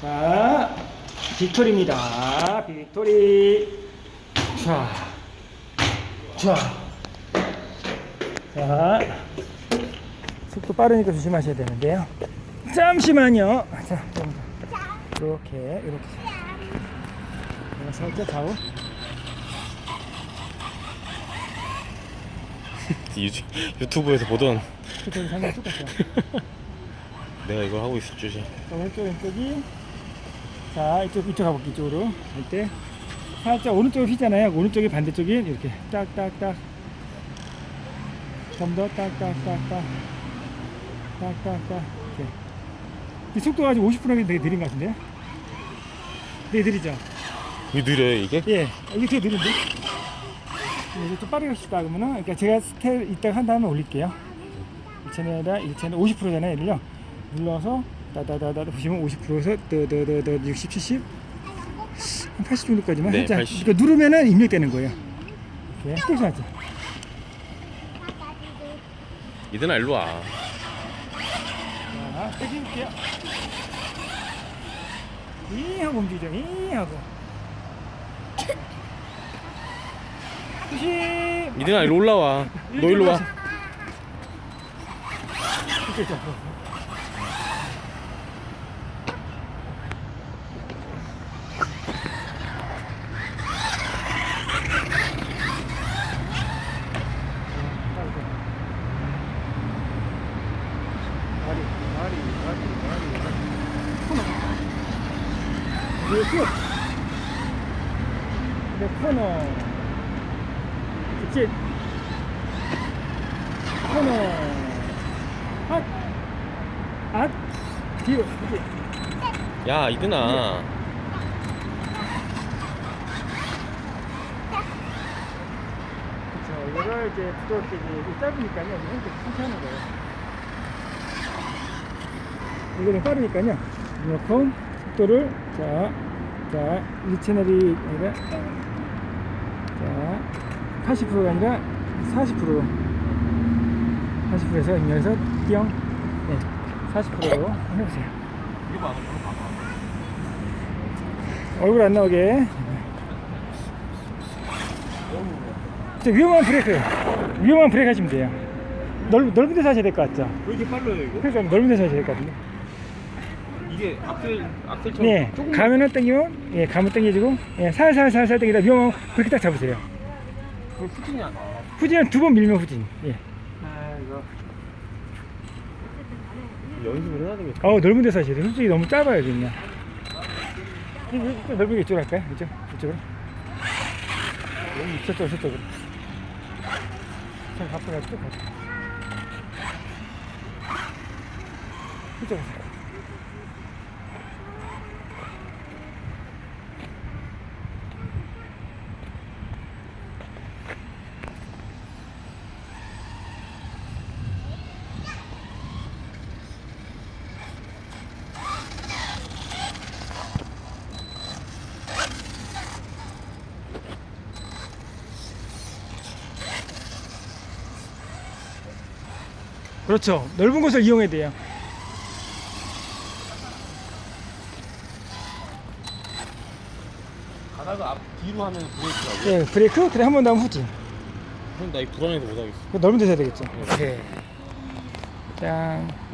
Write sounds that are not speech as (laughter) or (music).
자, 빅토리입니다. 빅토리. 자, 자, 자. 속도 빠르니까 조심하셔야 되는데요. 잠시만요. 자, 좀 더. 이렇게, 이렇게. 내가 살짝 좌우. 유튜, 유튜브에서 보던 그쪽이 상당히 똑같아요. (laughs) 내가 이걸 하고 있을 줄이 자, 왼쪽 왼쪽이 자 이쪽 이쪽 가볼게 이쪽으로. 할 때. 살짝 오른쪽으로 휘잖아요. 오른쪽이 반대쪽이 이렇게 딱딱딱. 좀 더 딱딱딱딱. 딱딱딱. 이렇게. 이 속도가 아직 50%면 되게 느린 것 같은데요? 되게 느리죠? 이게 느려요 이게? 예. 이게 되게 느린데? 이제 좀 빠르게 합시다 그러면은. 그러니까 제가 스텝 이따가 한 다음에 올릴게요. 1차는 아니라 1차는 50%잖아요 얘를요. 눌러서 따다다다 보시면 50%에서 더더더더 60, 70, 한 80 정도까지만 네, 살짝. 80. 그러니까 누르면은 입력되는 거예요. 이렇게 맞죠? 이들아 일로 와. 자, 떼줄게요. 이 하고 움직이죠. 이 하고. 조심 이들아 일로 올라와. 너 일로 와리, 다리, 다리, 다리, 다리. 코너. 이거 끝. 네, 코너. 그치. 코너. 앗! 앗! 뒤로, 그치. 야 이든아 그쵸. 이거를 이제 부드럽게 이제 짧으니까요. 이렇게 천천히 하는 거예요. 이거는 빠르니까요. 이만큼 속도를, 자, 자, 이 채널이 아니라, 자, 80%가 아니라 40%로. 80%에서 임면에서 띠용. 네, 40%로 해보세요. 얼굴 안 나오게. 저 위험한 브레이크. 위험한 브레이크 하시면 돼요. 넓, 넓은 데서 하셔야 될 것 같죠? 왜 이렇게 빨라요 이거? 그러니까 넓은 데서 하셔야 될 것 같은데. 이게 악셀 악셀처럼 네, 가면은 당기면, 예, 가면 당겨지고, 예, 살살 살살 당기다 위험하면 브레이크 딱 잡으세요. 그걸 후진이 안 와. 후진은 두 번 밀면 후진. 예. 연습을 해야 되겠다 어, 넓은 데서 하셔야 돼요. 솔직히 너무 짧아요, 그냥. 좀 넓은 게 이쪽으로 할까요? 이쪽? 이쪽으로? 저쪽, 저쪽으로. 자, 앞으로 가서 쭉 가자. 이쪽으로. 그렇죠. 넓은 곳을 이용해야 돼요. 가다가 앞 뒤로 하면 브레이크라고 예, 브레이크, 그래 한번더 하면 후진. 그럼 나 이 불안해서 못 하겠어 그 넓은 데서 해야 되겠죠. 오케이. 짠.